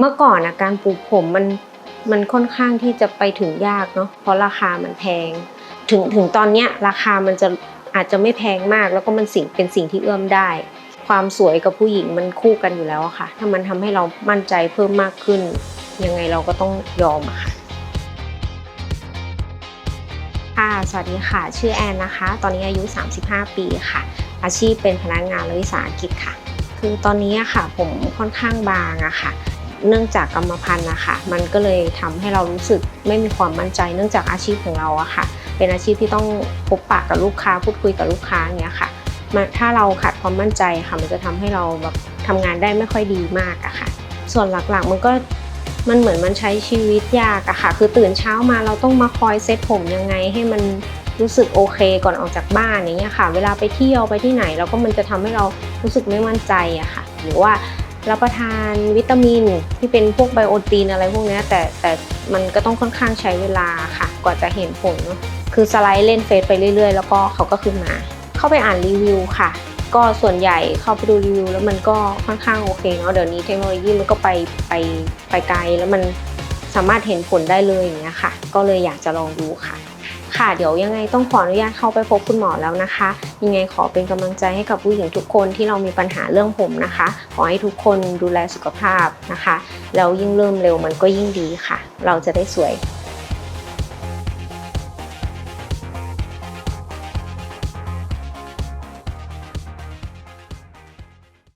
เมื่อก่อนนะการปลูกผมมันมันค่อนข้างที่จะไปถึงยากเนาะเพราะราคามันแพง ถึงถึงตอนเนี้ยราคามันจะอาจจะไม่แพงมาก แล้วก็มันสิ่งเป็นสิ่งที่เอื้อมได้ ความสวยกับผู้หญิงมันคู่กันอยู่แล้วอะค่ะ ถ้ามันทำให้เรามั่นใจเพิ่มมากขึ้น ยังไงเราก็ต้องยอมอะค่ะค่ะสวัสดีค่ะ ชื่อแอนนะคะ ตอนนี้อายุ 35 ปีค่ะ อาชีพเป็นพนักงานรัฐวิสาหกิจค่ะ คือตอนนี้อะค่ะ ผมค่อนข้างบางอะค่ะ เนื่องจากกรรมพันธุ์นะคะมันก็เลยทำให้เรารู้สึกไม่มีความมั่นใจ เนื่องจากอาชีพของเราอะค่ะ เป็นอาชีพที่ต้องพบปะกับลูกค้าพูดคุยกับลูกค้าอย่างเงี้ยค่ะถ้าเราขาดความมั่นใจค่ะมันจะทำให้เราแบบทำงานได้ไม่ค่อยดีมากอะค่ะ ส่วนหลักๆมันก็มันเหมือนมันใช้ชีวิตยากอะค่ะ คือตื่นเช้ามาเราต้องมาคอยเซ็ตผมยังไงให้มันรู้สึกโอเคก่อนออกจากบ้านอย่างเงี้ยค่ะ เวลาไปเที่ยวไปที่ไหนเราก็มันจะทำให้เรารู้สึกไม่มั่นใจอะค่ะ หรือว่า รับประทานวิตามิน ที่เป็นพวกไบโอตีนอะไรพวกนี้แต่แต่มันก็ต้องค่อนข้างใช้เวลาค่ะ กว่าจะเห็นผลเนอะคือสไลด์เล่นเฟซไปเรื่อยๆ แล้วก็เขาก็ขึ้นมา เข้าไปอ่านรีวิวค่ะ ก็ส่วนใหญ่เข้าไปดูรีวิว แล้วมันก็ค่อนข้างโอเคเนาะเดี๋ยวนี้เทคโนโลยีมันก็ไปไปไปไกลแล้วมันสามารถเห็นผลได้เลยอย่างเงี้ยค่ะ ก็เลยอยากจะลองดูค่ะ ค่ะ เดี๋ยวยังไงต้องขออนุญาตเข้าไปพบคุณหมอแล้วนะคะ ยังไงขอเป็นกำลังใจให้กับผู้หญิงทุกคนที่เรามีปัญหาเรื่องผมนะคะ ขอให้ทุกคนดูแลสุขภาพนะคะ แล้วยิ่งเริ่มเร็วมันก็ยิ่งดีค่ะ เราจะได้สวย